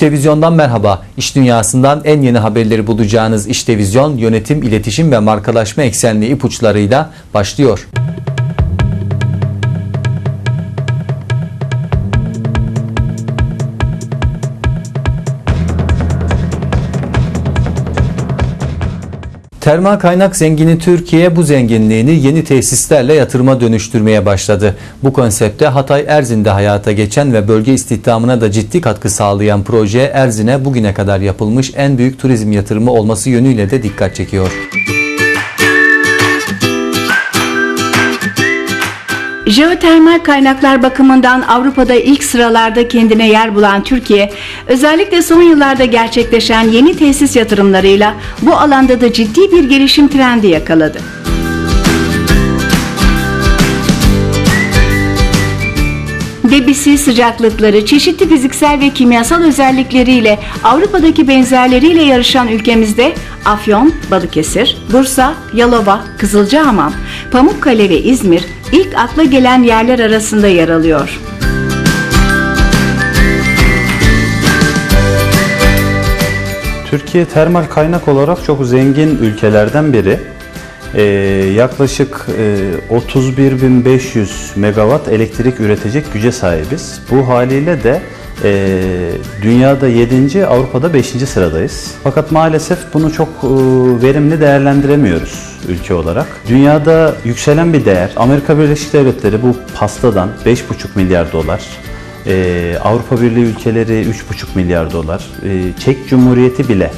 Televizyondan merhaba. İş dünyasından en yeni haberleri bulacağınız İş Televizyon yönetim, iletişim ve markalaşma eksenli ipuçlarıyla başlıyor. Termal kaynak zengini Türkiye bu zenginliğini yeni tesislerle yatırıma dönüştürmeye başladı. Bu konsepte Hatay Erzin'de hayata geçen ve bölge istihdamına da ciddi katkı sağlayan proje Erzin'e bugüne kadar yapılmış en büyük turizm yatırımı olması yönüyle de dikkat çekiyor. Jeotermal kaynaklar bakımından Avrupa'da ilk sıralarda kendine yer bulan Türkiye, özellikle son yıllarda gerçekleşen yeni tesis yatırımlarıyla bu alanda da ciddi bir gelişim trendi yakaladı. Debisi sıcaklıkları, çeşitli fiziksel ve kimyasal özellikleriyle Avrupa'daki benzerleriyle yarışan ülkemizde Afyon, Balıkesir, Bursa, Yalova, Kızılcahamam, Pamukkale ve İzmir ilk akla gelen yerler arasında yer alıyor. Türkiye termal kaynak olarak çok zengin ülkelerden biri. Ee, yaklaşık e, 31.500 megawatt elektrik üretecek güce sahibiz. Bu haliyle de e, dünyada 7. Avrupa'da 5. sıradayız. Fakat maalesef bunu çok e, verimli değerlendiremiyoruz ülke olarak. Dünyada yükselen bir değer. Amerika Birleşik Devletleri bu pastadan 5,5 milyar dolar, ee, Avrupa Birliği ülkeleri 3,5 milyar dolar, ee, Çek Cumhuriyeti bile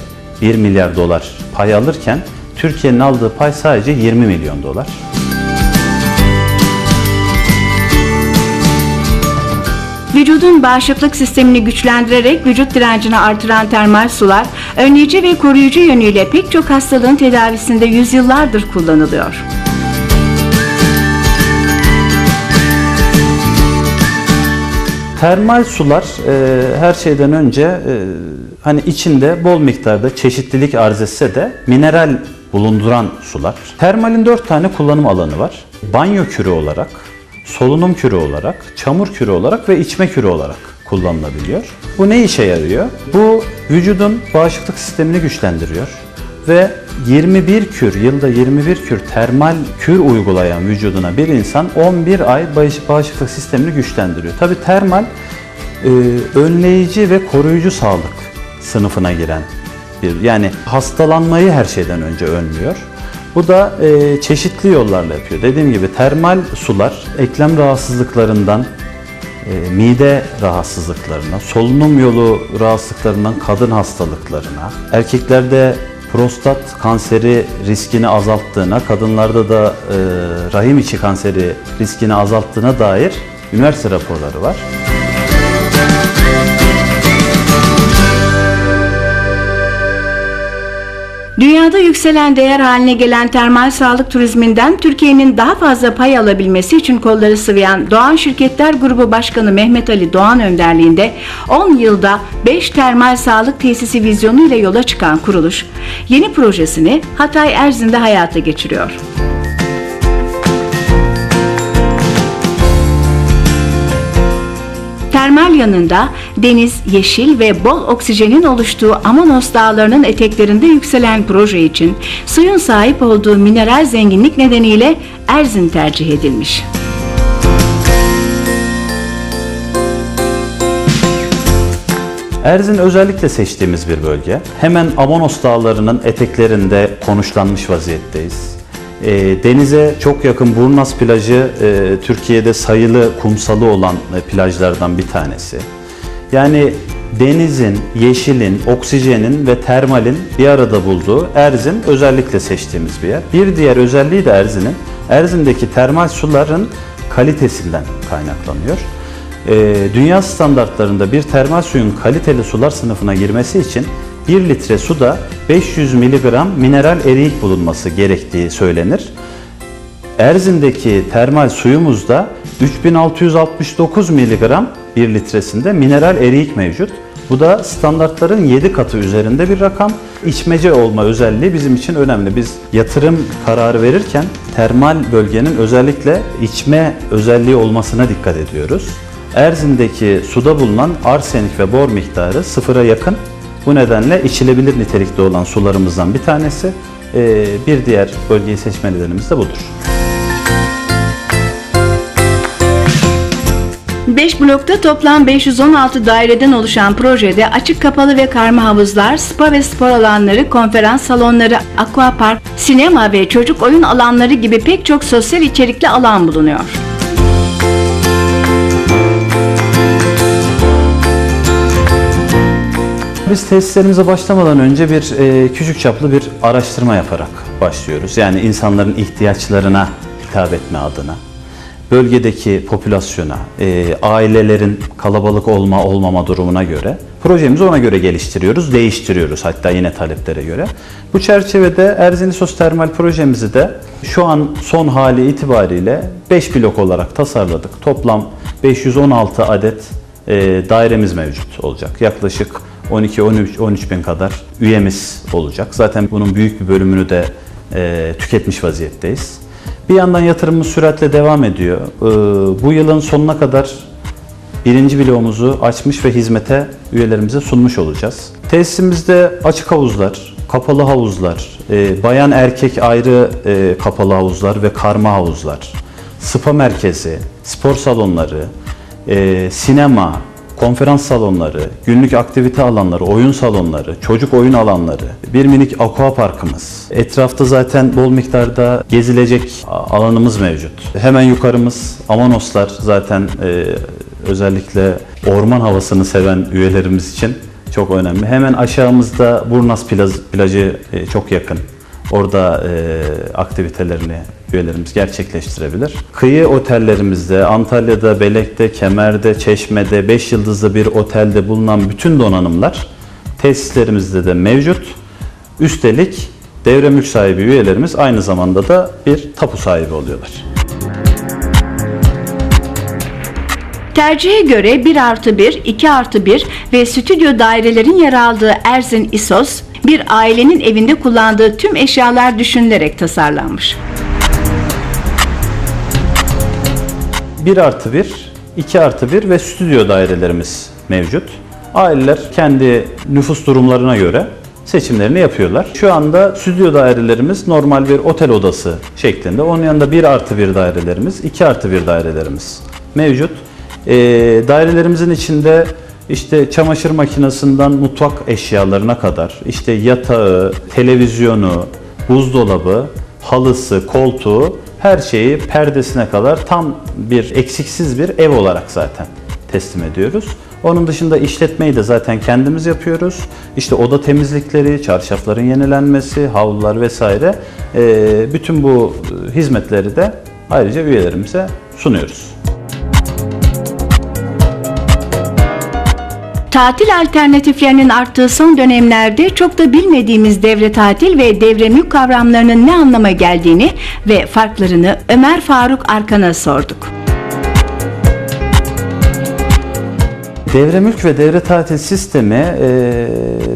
1 milyar dolar pay alırken Türkiye'nin aldığı pay sadece 20 milyon dolar. Vücudun bağışıklık sistemini güçlendirerek vücut direncini artıran termal sular, önleyici ve koruyucu yönüyle pek çok hastalığın tedavisinde yüzyıllardır kullanılıyor. Termal sular e, her şeyden önce e, hani içinde bol miktarda çeşitlilik arz etse de mineral bulunduran sular. Termalin dört tane kullanım alanı var. Banyo kürü olarak, solunum kürü olarak, çamur kürü olarak ve içme kürü olarak kullanılabiliyor. Bu ne işe yarıyor? Bu vücudun bağışıklık sistemini güçlendiriyor ve 21 kür, yılda 21 kür termal kür uygulayan vücuduna bir insan 11 ay bağışıklık sistemini güçlendiriyor. Tabi termal e, önleyici ve koruyucu sağlık sınıfına giren bir yani hastalanmayı her şeyden önce önlüyor. Bu da e, çeşitli yollarla yapıyor. Dediğim gibi termal sular eklem rahatsızlıklarından e, mide rahatsızlıklarına, solunum yolu rahatsızlıklarından kadın hastalıklarına, erkeklerde prostat kanseri riskini azalttığına, kadınlarda da e, rahim içi kanseri riskini azalttığına dair üniversite raporları var. Dünyada yükselen değer haline gelen termal sağlık turizminden Türkiye'nin daha fazla pay alabilmesi için kolları sıvayan Doğan Şirketler Grubu Başkanı Mehmet Ali Doğan önderliğinde 10 yılda 5 termal sağlık tesisi vizyonu ile yola çıkan kuruluş, yeni projesini Hatay Erzin'de hayata geçiriyor. Termal yanında deniz, yeşil ve bol oksijenin oluştuğu Amanos dağlarının eteklerinde yükselen proje için suyun sahip olduğu mineral zenginlik nedeniyle Erzin tercih edilmiş. Erzin özellikle seçtiğimiz bir bölge. Hemen Amanos dağlarının eteklerinde konuşlanmış vaziyetteyiz. E, denize çok yakın Burnas plajı e, Türkiye'de sayılı kumsalı olan e, plajlardan bir tanesi. Yani denizin, yeşilin, oksijenin ve termalin bir arada bulduğu Erzin özellikle seçtiğimiz bir yer. Bir diğer özelliği de Erzin'in, Erzin'deki termal suların kalitesinden kaynaklanıyor. E, dünya standartlarında bir termal suyun kaliteli sular sınıfına girmesi için 1 litre suda 500 mg mineral eriyik bulunması gerektiği söylenir. Erzin'deki termal suyumuzda 3669 mg 1 litresinde mineral eriyik mevcut. Bu da standartların 7 katı üzerinde bir rakam. İçmece olma özelliği bizim için önemli. Biz yatırım kararı verirken termal bölgenin özellikle içme özelliği olmasına dikkat ediyoruz. Erzin'deki suda bulunan arsenik ve bor miktarı sıfıra yakın. Bu nedenle içilebilir nitelikte olan sularımızdan bir tanesi. Ee, Bir diğer bölgeyi seçme nedenimiz de budur. 5 blokta toplam 516 daireden oluşan projede açık kapalı ve karma havuzlar, spa ve spor alanları, konferans salonları, aquapark, sinema ve çocuk oyun alanları gibi pek çok sosyal içerikli alan bulunuyor. Biz tesislerimize başlamadan önce bir e, küçük çaplı bir araştırma yaparak başlıyoruz. Yani insanların ihtiyaçlarına hitap etme adına, bölgedeki popülasyona, e, ailelerin kalabalık olma olmama durumuna göre projemizi ona göre geliştiriyoruz, değiştiriyoruz hatta yine taleplere göre. Bu çerçevede Erzinisos Termal projemizi de şu an son hali itibariyle 5 blok olarak tasarladık. Toplam 516 adet e, dairemiz mevcut olacak. Yaklaşık 12-13 bin kadar üyemiz olacak. Zaten bunun büyük bir bölümünü de e, tüketmiş vaziyetteyiz. Bir yandan yatırımımız süratle devam ediyor. E, bu yılın sonuna kadar birinci bloğumuzu açmış ve hizmete üyelerimize sunmuş olacağız. Tesisimizde açık havuzlar, kapalı havuzlar, e, bayan erkek ayrı e, kapalı havuzlar ve karma havuzlar, spa merkezi, spor salonları, e, sinema, konferans salonları, günlük aktivite alanları, oyun salonları, çocuk oyun alanları, bir minik aqua parkımız. Etrafta zaten bol miktarda gezilecek alanımız mevcut. Hemen yukarımız Amanoslar zaten e, özellikle orman havasını seven üyelerimiz için çok önemli. Hemen aşağımızda Burnas plaj, plajı e, çok yakın. Orada e, aktivitelerini üyelerimiz gerçekleştirebilir. Kıyı otellerimizde, Antalya'da, Belek'te, Kemer'de, Çeşme'de, 5 yıldızlı bir otelde bulunan bütün donanımlar tesislerimizde de mevcut. Üstelik devre mülk sahibi üyelerimiz aynı zamanda da bir tapu sahibi oluyorlar. Tercihe göre 1 artı 1, 2 artı 1 ve stüdyo dairelerin yer aldığı Erzin İSOS, bir ailenin evinde kullandığı tüm eşyalar düşünülerek tasarlanmış. 1 artı 1, 2 artı 1 ve stüdyo dairelerimiz mevcut. Aileler kendi nüfus durumlarına göre seçimlerini yapıyorlar. Şu anda stüdyo dairelerimiz normal bir otel odası şeklinde. Onun yanında 1 artı 1 dairelerimiz, 2 artı 1 dairelerimiz mevcut. Ee, dairelerimizin içinde işte çamaşır makinesinden mutfak eşyalarına kadar, işte yatağı, televizyonu, buzdolabı, halısı, koltuğu her şeyi perdesine kadar tam bir eksiksiz bir ev olarak zaten teslim ediyoruz. Onun dışında işletmeyi de zaten kendimiz yapıyoruz. İşte oda temizlikleri, çarşafların yenilenmesi, havlular vesaire eee, bütün bu e, hizmetleri de ayrıca üyelerimize sunuyoruz. Tatil alternatiflerinin arttığı son dönemlerde çok da bilmediğimiz devre tatil ve devre mülk kavramlarının ne anlama geldiğini ve farklarını Ömer Faruk Arkan'a sorduk. Devre mülk ve devre tatil sistemi e,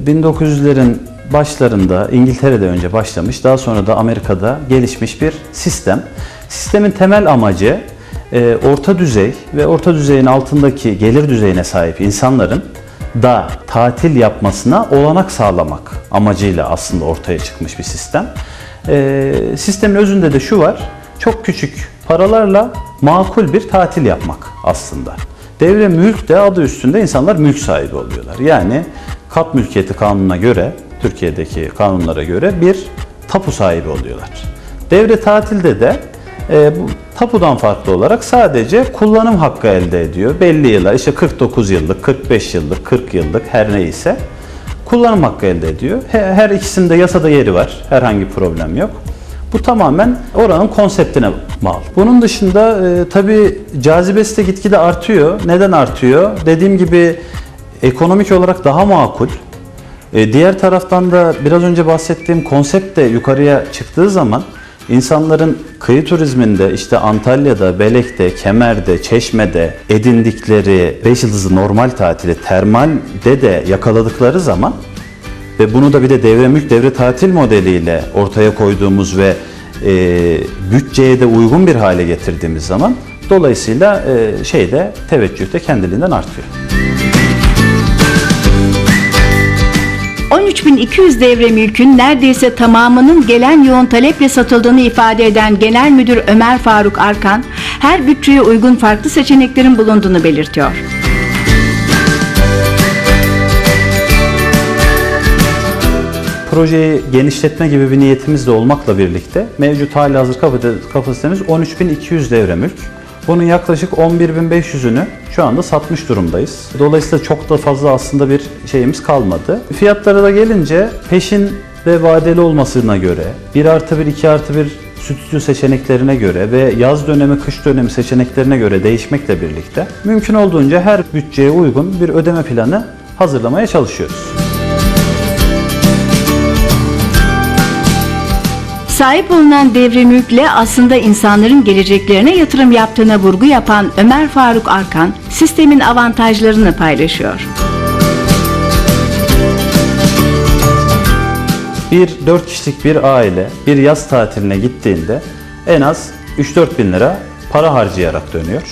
1900'lerin başlarında İngiltere'de önce başlamış, daha sonra da Amerika'da gelişmiş bir sistem. Sistemin temel amacı e, orta düzey ve orta düzeyin altındaki gelir düzeyine sahip insanların da tatil yapmasına olanak sağlamak amacıyla aslında ortaya çıkmış bir sistem. E, sistemin özünde de şu var, çok küçük paralarla makul bir tatil yapmak aslında. Devre mülk de adı üstünde insanlar mülk sahibi oluyorlar. Yani kat mülkiyeti kanununa göre, Türkiye'deki kanunlara göre bir tapu sahibi oluyorlar. Devre tatilde de e, bu tapudan farklı olarak sadece kullanım hakkı elde ediyor. Belli yıllar işte 49 yıllık, 45 yıllık, 40 yıllık her neyse kullanım hakkı elde ediyor. He- Her ikisinde yasada yeri var. Herhangi problem yok. Bu tamamen oranın konseptine bağlı. Bunun dışında e, tabii cazibesi de gitgide artıyor. Neden artıyor? Dediğim gibi ekonomik olarak daha makul. E, diğer taraftan da biraz önce bahsettiğim konsept de yukarıya çıktığı zaman insanların kıyı turizminde işte Antalya'da, Belek'te, Kemer'de, Çeşme'de edindikleri 5 yıldızlı normal tatili termalde de yakaladıkları zaman ve bunu da bir de devre mülk devre tatil modeliyle ortaya koyduğumuz ve e, bütçeye de uygun bir hale getirdiğimiz zaman Dolayısıyla e, şeyde teveccüh de kendiliğinden artıyor. 13.200 devre mülkün neredeyse tamamının gelen yoğun taleple satıldığını ifade eden Genel Müdür Ömer Faruk Arkan, her bütçeye uygun farklı seçeneklerin bulunduğunu belirtiyor. Projeyi genişletme gibi bir niyetimiz de olmakla birlikte mevcut hali hazır kapasite- kapasitemiz 13.200 devre mülk. Bunun yaklaşık 11.500'ünü şu anda satmış durumdayız. Dolayısıyla çok da fazla aslında bir şeyimiz kalmadı. Fiyatlara da gelince peşin ve vadeli olmasına göre 1 artı 1, 2 artı 1 stüdyo seçeneklerine göre ve yaz dönemi, kış dönemi seçeneklerine göre değişmekle birlikte mümkün olduğunca her bütçeye uygun bir ödeme planı hazırlamaya çalışıyoruz. Sahip olunan devre mülkle aslında insanların geleceklerine yatırım yaptığına vurgu yapan Ömer Faruk Arkan, sistemin avantajlarını paylaşıyor. Bir 4 kişilik bir aile bir yaz tatiline gittiğinde en az 3-4 bin lira para harcayarak dönüyor.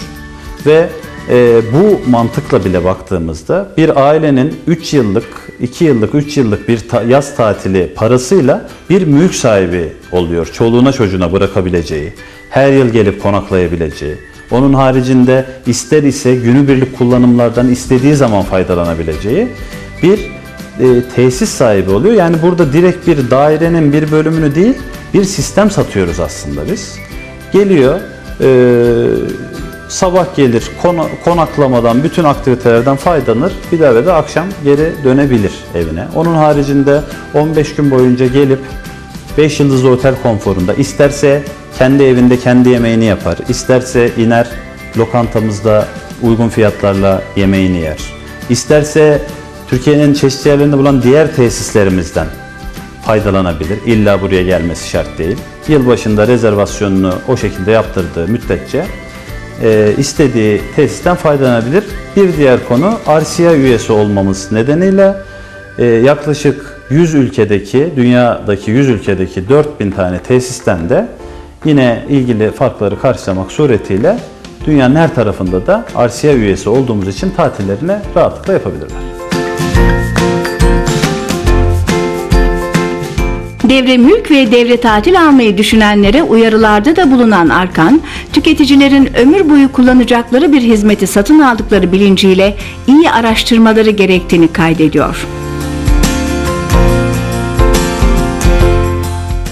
Ve e, bu mantıkla bile baktığımızda bir ailenin 3 yıllık, 2 yıllık, 3 yıllık bir ta- yaz tatili parasıyla bir mülk sahibi oluyor. Çoluğuna çocuğuna bırakabileceği, her yıl gelip konaklayabileceği, onun haricinde ister ise günübirlik kullanımlardan istediği zaman faydalanabileceği bir e, tesis sahibi oluyor. Yani burada direkt bir dairenin bir bölümünü değil, bir sistem satıyoruz aslında biz. Geliyor, e, sabah gelir, kona- konaklamadan, bütün aktivitelerden faydalanır. Daha ve de akşam geri dönebilir evine. Onun haricinde 15 gün boyunca gelip 5 yıldızlı otel konforunda isterse kendi evinde kendi yemeğini yapar, isterse iner lokantamızda uygun fiyatlarla yemeğini yer. İsterse Türkiye'nin çeşitli yerlerinde bulan diğer tesislerimizden faydalanabilir. İlla buraya gelmesi şart değil. Yılbaşında rezervasyonunu o şekilde yaptırdığı müddetçe istediği tesisten faydalanabilir. Bir diğer konu RCA üyesi olmamız nedeniyle e, yaklaşık 100 ülkedeki, dünyadaki 100 ülkedeki 4000 tane tesisten de yine ilgili farkları karşılamak suretiyle dünyanın her tarafında da RCA üyesi olduğumuz için tatillerini rahatlıkla yapabilirler. Devre mülk ve devre tatil almayı düşünenlere uyarılarda da bulunan Arkan, tüketicilerin ömür boyu kullanacakları bir hizmeti satın aldıkları bilinciyle iyi araştırmaları gerektiğini kaydediyor.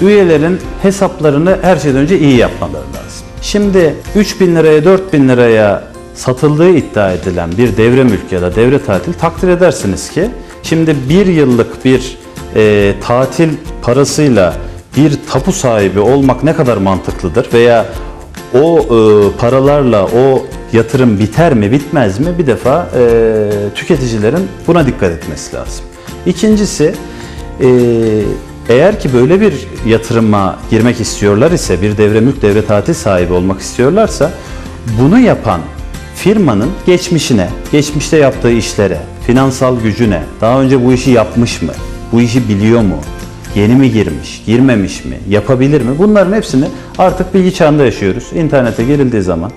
Üyelerin hesaplarını her şeyden önce iyi yapmaları lazım. Şimdi 3000 liraya 4000 liraya satıldığı iddia edilen bir devre mülk ya da devre tatil takdir edersiniz ki şimdi bir yıllık bir e, tatil parasıyla bir tapu sahibi olmak ne kadar mantıklıdır? Veya o e, paralarla o yatırım biter mi bitmez mi? Bir defa e, tüketicilerin buna dikkat etmesi lazım. İkincisi e, eğer ki böyle bir yatırıma girmek istiyorlar ise bir devre mülk devre tatil sahibi olmak istiyorlarsa bunu yapan firmanın geçmişine, geçmişte yaptığı işlere, finansal gücüne, daha önce bu işi yapmış mı, bu işi biliyor mu, yeni mi girmiş, girmemiş mi, yapabilir mi? Bunların hepsini artık bilgi çağında yaşıyoruz. İnternete girildiği zaman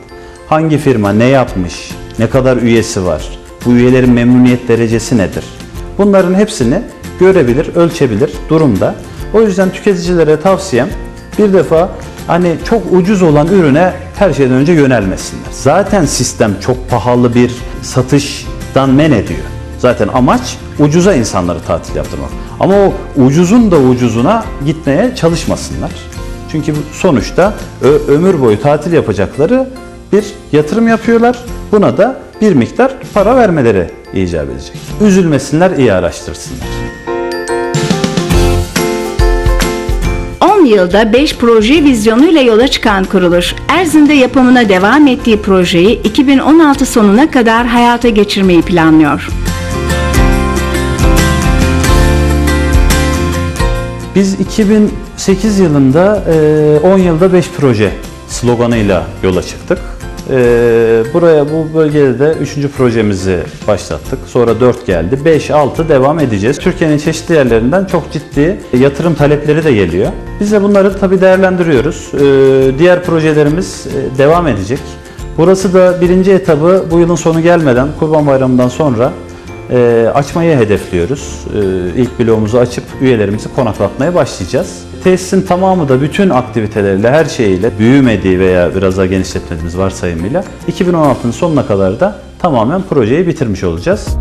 hangi firma ne yapmış, ne kadar üyesi var, bu üyelerin memnuniyet derecesi nedir? Bunların hepsini görebilir, ölçebilir durumda. O yüzden tüketicilere tavsiyem bir defa hani çok ucuz olan ürüne her şeyden önce yönelmesinler. Zaten sistem çok pahalı bir satıştan men ediyor. Zaten amaç ucuza insanları tatil yaptırmak. Ama o ucuzun da ucuzuna gitmeye çalışmasınlar. Çünkü sonuçta ömür boyu tatil yapacakları bir yatırım yapıyorlar. Buna da bir miktar para vermeleri icap edecek. Üzülmesinler, iyi araştırsınlar. 10 yılda 5 proje vizyonuyla yola çıkan kuruluş, Erzin'de yapımına devam ettiği projeyi 2016 sonuna kadar hayata geçirmeyi planlıyor. Biz 2008 yılında e, 10 yılda 5 proje sloganıyla yola çıktık. E, Buraya bu bölgede de 3. projemizi başlattık. Sonra 4 geldi. 5, 6 devam edeceğiz. Türkiye'nin çeşitli yerlerinden çok ciddi yatırım talepleri de geliyor. Biz de bunları tabii değerlendiriyoruz. E, Diğer projelerimiz e, devam edecek. Burası da birinci etabı bu yılın sonu gelmeden Kurban Bayramı'ndan sonra e, açmayı hedefliyoruz. E, ilk bloğumuzu açıp üyelerimizi konaklatmaya başlayacağız. Tesisin tamamı da bütün aktiviteleriyle, her şeyiyle büyümediği veya biraz daha genişletmediğimiz varsayımıyla 2016'nın sonuna kadar da tamamen projeyi bitirmiş olacağız.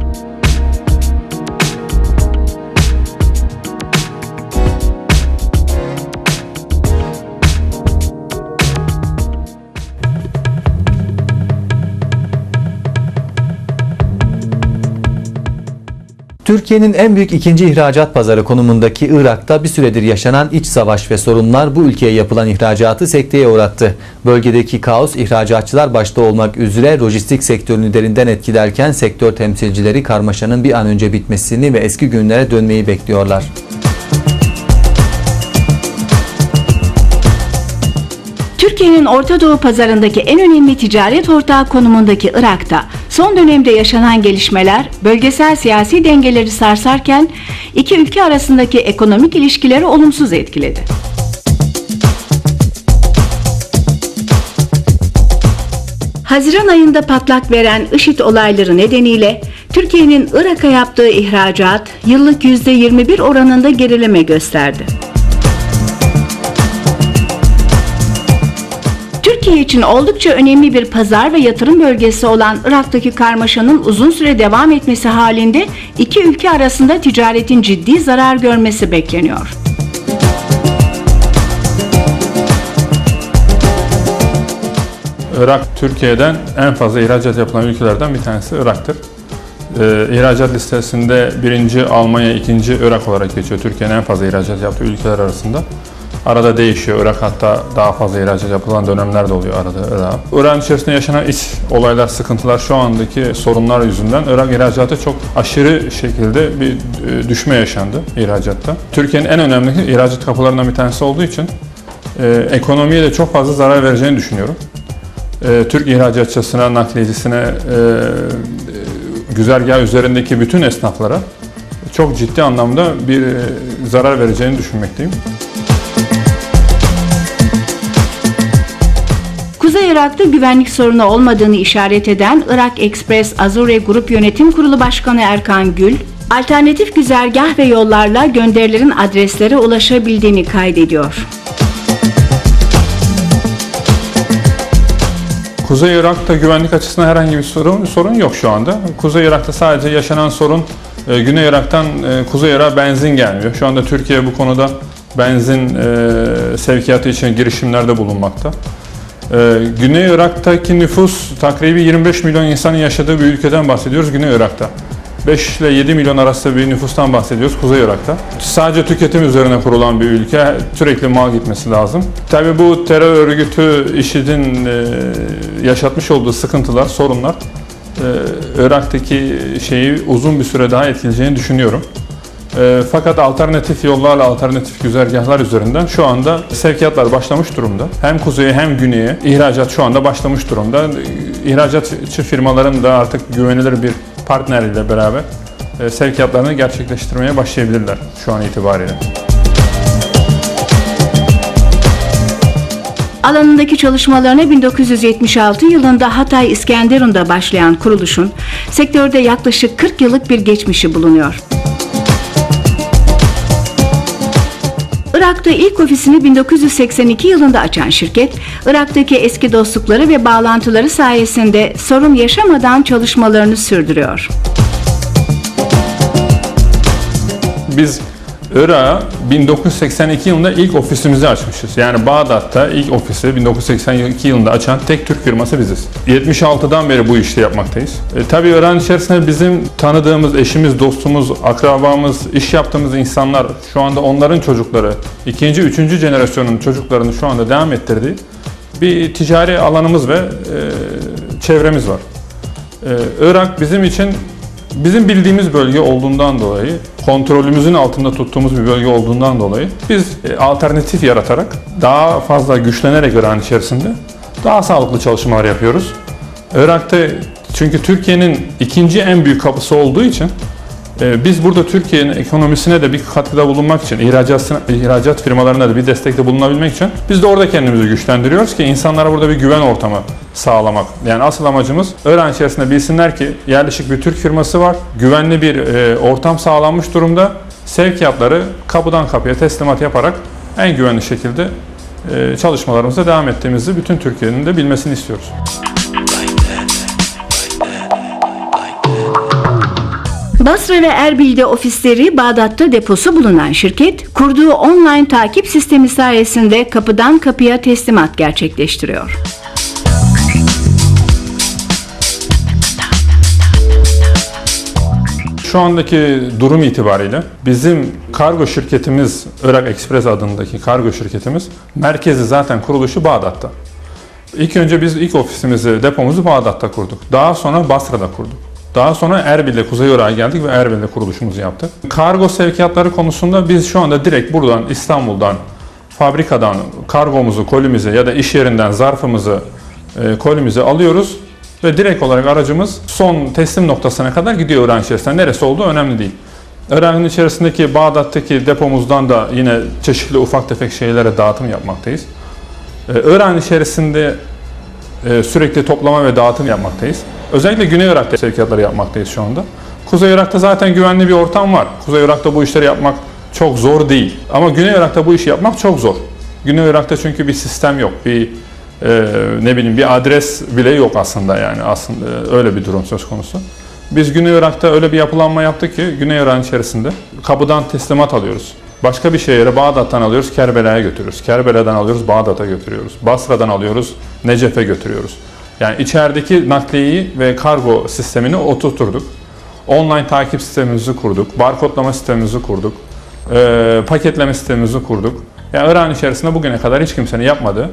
Türkiye'nin en büyük ikinci ihracat pazarı konumundaki Irak'ta bir süredir yaşanan iç savaş ve sorunlar bu ülkeye yapılan ihracatı sekteye uğrattı. Bölgedeki kaos ihracatçılar başta olmak üzere lojistik sektörünü derinden etkilerken sektör temsilcileri karmaşanın bir an önce bitmesini ve eski günlere dönmeyi bekliyorlar. Türkiye'nin Orta Doğu pazarındaki en önemli ticaret ortağı konumundaki Irak'ta son dönemde yaşanan gelişmeler bölgesel siyasi dengeleri sarsarken iki ülke arasındaki ekonomik ilişkileri olumsuz etkiledi. Haziran ayında patlak veren IŞİD olayları nedeniyle Türkiye'nin Irak'a yaptığı ihracat yıllık %21 oranında gerileme gösterdi. Türkiye için oldukça önemli bir pazar ve yatırım bölgesi olan Irak'taki karmaşanın uzun süre devam etmesi halinde iki ülke arasında ticaretin ciddi zarar görmesi bekleniyor. Irak Türkiye'den en fazla ihracat yapılan ülkelerden bir tanesi Irak'tır. Ee, ihracat listesinde birinci Almanya, ikinci Irak olarak geçiyor. Türkiye'nin en fazla ihracat yaptığı ülkeler arasında. Arada değişiyor. Irak hatta daha fazla ihracat yapılan dönemler de oluyor arada Irak. Irak'ın içerisinde yaşanan iç olaylar, sıkıntılar şu andaki sorunlar yüzünden Irak ihracatı çok aşırı şekilde bir e, düşme yaşandı ihracatta. Türkiye'nin en önemli ihracat kapılarından bir tanesi olduğu için e, ekonomiye de çok fazla zarar vereceğini düşünüyorum. E, Türk ihracatçısına, nakliyecisine, e, e, güzergah üzerindeki bütün esnaflara çok ciddi anlamda bir e, zarar vereceğini düşünmekteyim. Kuzey Irak'ta güvenlik sorunu olmadığını işaret eden Irak Express Azure Grup Yönetim Kurulu Başkanı Erkan Gül, alternatif güzergah ve yollarla gönderilerin adreslere ulaşabildiğini kaydediyor. Kuzey Irak'ta güvenlik açısından herhangi bir sorun sorun yok şu anda. Kuzey Irak'ta sadece yaşanan sorun e, Güney Irak'tan e, Kuzey Irak'a benzin gelmiyor. Şu anda Türkiye bu konuda benzin e, sevkiyatı için girişimlerde bulunmakta. E, Güney Irak'taki nüfus takribi 25 milyon insanın yaşadığı bir ülkeden bahsediyoruz Güney Irak'ta. 5 ile 7 milyon arası bir nüfustan bahsediyoruz Kuzey Irak'ta. Sadece tüketim üzerine kurulan bir ülke. Sürekli mal gitmesi lazım. Tabi bu terör örgütü IŞİD'in e, yaşatmış olduğu sıkıntılar, sorunlar e, Irak'taki şeyi uzun bir süre daha etkileyeceğini düşünüyorum. E, fakat alternatif yollarla, alternatif güzergahlar üzerinden şu anda sevkiyatlar başlamış durumda. Hem kuzeye hem güneye ihracat şu anda başlamış durumda. İhracatçı firmaların da artık güvenilir bir partneriyle beraber e, sevkiyatlarını gerçekleştirmeye başlayabilirler şu an itibariyle. Alanındaki çalışmalarına 1976 yılında Hatay İskenderun'da başlayan kuruluşun sektörde yaklaşık 40 yıllık bir geçmişi bulunuyor. Irak'ta ilk ofisini 1982 yılında açan şirket, Irak'taki eski dostlukları ve bağlantıları sayesinde sorun yaşamadan çalışmalarını sürdürüyor. Biz Irak'a 1982 yılında ilk ofisimizi açmışız. Yani Bağdat'ta ilk ofisi 1982 yılında açan tek Türk firması biziz. 76'dan beri bu işi yapmaktayız. E, tabii Irak'ın içerisinde bizim tanıdığımız, eşimiz, dostumuz, akrabamız, iş yaptığımız insanlar, şu anda onların çocukları, ikinci, üçüncü jenerasyonun çocuklarını şu anda devam ettirdiği bir ticari alanımız ve e, çevremiz var. E, Irak bizim için bizim bildiğimiz bölge olduğundan dolayı, kontrolümüzün altında tuttuğumuz bir bölge olduğundan dolayı biz e, alternatif yaratarak daha fazla güçlenerek Irak'ın içerisinde daha sağlıklı çalışmalar yapıyoruz. Irak'ta çünkü Türkiye'nin ikinci en büyük kapısı olduğu için Biz burada Türkiye'nin ekonomisine de bir katkıda bulunmak için, ihracat, firmalarına da bir destekte bulunabilmek için biz de orada kendimizi güçlendiriyoruz ki insanlara burada bir güven ortamı sağlamak. Yani asıl amacımız öğren içerisinde bilsinler ki yerleşik bir Türk firması var, güvenli bir e, ortam sağlanmış durumda. Sevkiyatları kapıdan kapıya teslimat yaparak en güvenli şekilde e, çalışmalarımıza devam ettiğimizi bütün Türkiye'nin de bilmesini istiyoruz. Basra ve Erbil'de ofisleri, Bağdat'ta deposu bulunan şirket, kurduğu online takip sistemi sayesinde kapıdan kapıya teslimat gerçekleştiriyor. Şu andaki durum itibariyle bizim kargo şirketimiz, Irak Express adındaki kargo şirketimiz merkezi zaten kuruluşu Bağdat'ta. İlk önce biz ilk ofisimizi, depomuzu Bağdat'ta kurduk. Daha sonra Basra'da kurduk. Daha sonra Erbil'de, Kuzey Irak'a geldik ve Erbil'de kuruluşumuzu yaptık. Kargo sevkiyatları konusunda biz şu anda direkt buradan İstanbul'dan, fabrikadan kargomuzu, kolimizi ya da iş yerinden zarfımızı, e, kolimizi alıyoruz ve direkt olarak aracımız son teslim noktasına kadar gidiyor Irak'ın içerisinde. Neresi olduğu önemli değil. Irak'ın içerisindeki Bağdat'taki depomuzdan da yine çeşitli ufak tefek şeylere dağıtım yapmaktayız. Ee, Irak'ın içerisinde e, sürekli toplama ve dağıtım yapmaktayız. Özellikle Güney Irak'ta sevkiyatları yapmaktayız şu anda. Kuzey Irak'ta zaten güvenli bir ortam var. Kuzey Irak'ta bu işleri yapmak çok zor değil. Ama Güney Irak'ta bu işi yapmak çok zor. Güney Irak'ta çünkü bir sistem yok. Bir e, ne bileyim bir adres bile yok aslında yani aslında öyle bir durum söz konusu. Biz Güney Irak'ta öyle bir yapılanma yaptık ki Güney Irak'ın içerisinde kapıdan teslimat alıyoruz. Başka bir şehre Bağdat'tan alıyoruz, Kerbela'ya götürüyoruz. Kerbela'dan alıyoruz, Bağdat'a götürüyoruz. Basra'dan alıyoruz, Necef'e götürüyoruz. Yani içerideki nakliyeyi ve kargo sistemini oturturduk. Online takip sistemimizi kurduk, barkodlama sistemimizi kurduk, e, paketleme sistemimizi kurduk. Yani Irak'ın içerisinde bugüne kadar hiç kimsenin yapmadığı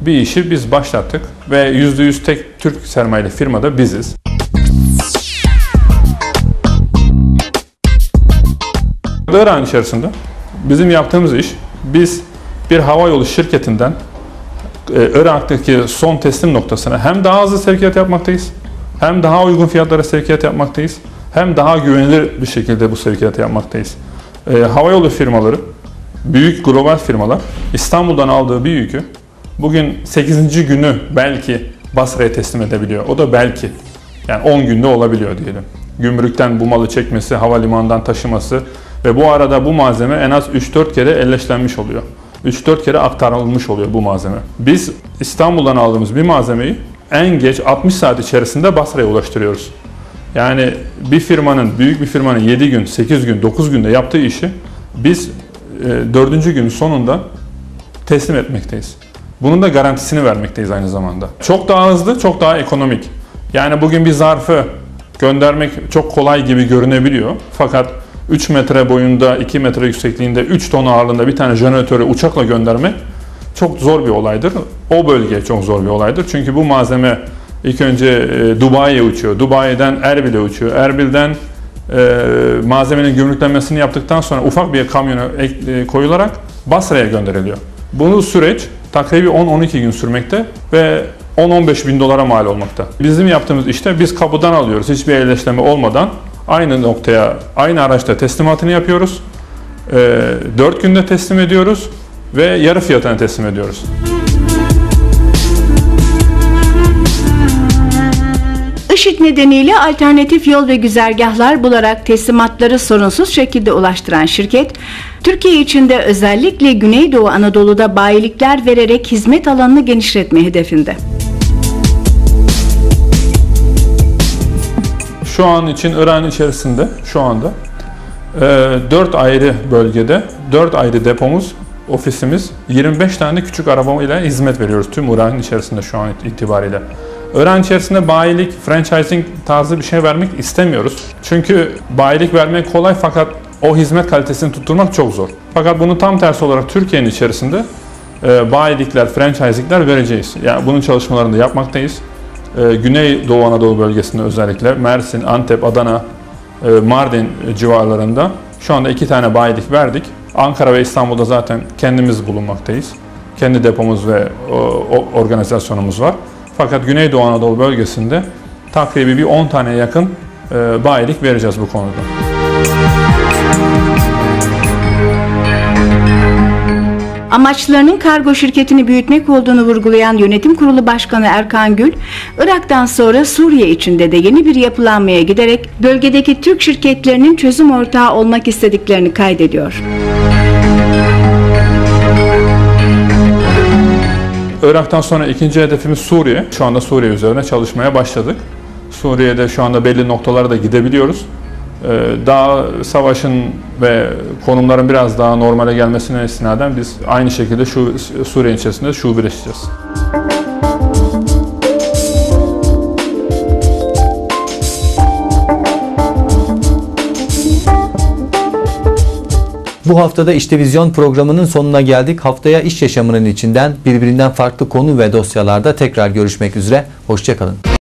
bir işi biz başlattık ve %100 tek Türk sermayeli firmada biziz. Irak'ın içerisinde bizim yaptığımız iş, biz bir havayolu şirketinden Irak'taki son teslim noktasına hem daha hızlı sevkiyat yapmaktayız, hem daha uygun fiyatlara sevkiyat yapmaktayız, hem daha güvenilir bir şekilde bu sevkiyatı yapmaktayız. E, havayolu firmaları, büyük global firmalar İstanbul'dan aldığı bir yükü bugün 8. günü belki Basra'ya teslim edebiliyor. O da belki. Yani 10 günde olabiliyor diyelim. Gümrükten bu malı çekmesi, havalimanından taşıması ve bu arada bu malzeme en az 3-4 kere elleşlenmiş oluyor. 3-4 kere aktarılmış oluyor bu malzeme. Biz İstanbul'dan aldığımız bir malzemeyi en geç 60 saat içerisinde Basra'ya ulaştırıyoruz. Yani bir firmanın, büyük bir firmanın 7 gün, 8 gün, 9 günde yaptığı işi biz e, 4. günün sonunda teslim etmekteyiz. Bunun da garantisini vermekteyiz aynı zamanda. Çok daha hızlı, çok daha ekonomik. Yani bugün bir zarfı göndermek çok kolay gibi görünebiliyor. Fakat 3 metre boyunda, 2 metre yüksekliğinde, 3 ton ağırlığında bir tane jeneratörü uçakla göndermek çok zor bir olaydır. O bölge çok zor bir olaydır. Çünkü bu malzeme ilk önce e, Dubai'ye uçuyor. Dubai'den Erbil'e uçuyor. Erbil'den e, malzemenin gümrüklenmesini yaptıktan sonra ufak bir kamyona e, koyularak Basra'ya gönderiliyor. Bu süreç takribi 10-12 gün sürmekte ve 10-15 bin dolara mal olmakta. Bizim yaptığımız işte biz kapıdan alıyoruz hiçbir elleşleme olmadan aynı noktaya, aynı araçta teslimatını yapıyoruz. E, 4 günde teslim ediyoruz ve yarı fiyatına teslim ediyoruz. IŞİD nedeniyle alternatif yol ve güzergahlar bularak teslimatları sorunsuz şekilde ulaştıran şirket, Türkiye içinde özellikle Güneydoğu Anadolu'da bayilikler vererek hizmet alanını genişletme hedefinde. Şu an için Irak'ın içerisinde şu anda 4 ayrı bölgede 4 ayrı depomuz, ofisimiz 25 tane küçük araba ile hizmet veriyoruz tüm Irak'ın içerisinde şu an itibariyle. Irak'ın içerisinde bayilik, franchising tarzı bir şey vermek istemiyoruz. Çünkü bayilik vermek kolay fakat o hizmet kalitesini tutturmak çok zor. Fakat bunu tam tersi olarak Türkiye'nin içerisinde e, bayilikler, franchisingler vereceğiz. Yani bunun çalışmalarını da yapmaktayız. E, Güney Doğu Anadolu bölgesinde özellikle Mersin, Antep, Adana, e, Mardin civarlarında şu anda iki tane bayilik verdik. Ankara ve İstanbul'da zaten kendimiz bulunmaktayız. Kendi depomuz ve organizasyonumuz var. Fakat Güneydoğu Anadolu bölgesinde takribi bir 10 tane yakın e, bayilik vereceğiz bu konuda. Amaçlarının kargo şirketini büyütmek olduğunu vurgulayan Yönetim Kurulu Başkanı Erkan Gül, Irak'tan sonra Suriye içinde de yeni bir yapılanmaya giderek bölgedeki Türk şirketlerinin çözüm ortağı olmak istediklerini kaydediyor. Irak'tan sonra ikinci hedefimiz Suriye. Şu anda Suriye üzerine çalışmaya başladık. Suriye'de şu anda belli noktalara da gidebiliyoruz. Ee, Daha savaşın ve konumların biraz daha normale gelmesine istinaden biz aynı şekilde şu Suriye içerisinde şubeleşeceğiz. Bu haftada İşte Vizyon programının sonuna geldik. Haftaya iş yaşamının içinden birbirinden farklı konu ve dosyalarda tekrar görüşmek üzere. Hoşçakalın.